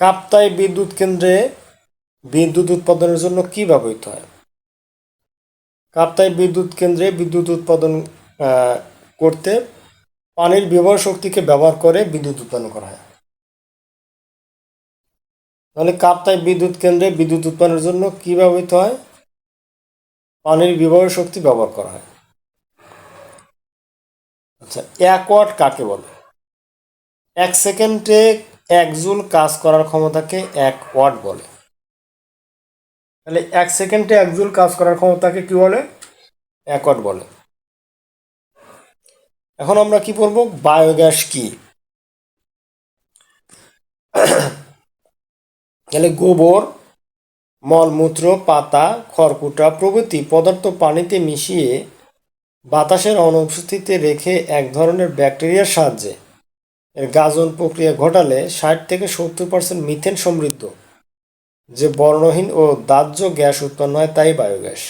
কাপ্তাই বিদ্যুৎ কেন্দ্রে বিদ্যুৎ উৎপাদনের জন্য কি ব্যবহৃত হয়? কাপ্তাই বিদ্যুৎ কেন্দ্রে বিদ্যুৎ উৎপাদন করতে পানির ব্যবহার শক্তিকে ব্যবহার করে বিদ্যুৎ উৎপাদন করা হয়। তাহলে কাপ্তাই বিদ্যুৎ কেন্দ্রে বিদ্যুৎ উৎপাদনের জন্য কি ব্যবহৃত হয়? পানির ব্যবহার শক্তি ব্যবহার করা হয়। আচ্ছা এক ওয়াট কাকে বলে? এক সেকেন্ডে এক কাজ করার ক্ষমতাকে এক ওয়াট বলে। তাহলে এক সেকেন্ডে এক কাজ করার ক্ষমতাকে কি বলে? এক ওয়াট বলে। এখন আমরা কি পড়ব? বায়োগ্যাস কি? তাহলে গোবর, মলমূত্র, পাতা, খড়কুটা প্রভৃতি পদার্থ পানিতে মিশিয়ে বাতাসের অনুপস্থিতিতে রেখে এক ধরনের ব্যাকটেরিয়ার সাহায্যে এর গাজন প্রক্রিয়া ঘটালে ষাট থেকে সত্তর পার্সেন্ট মিথেন সমৃদ্ধ, যে বর্ণহীন ও দাহ্য গ্যাস উৎপন্ন হয় তাই বায়োগ্যাস।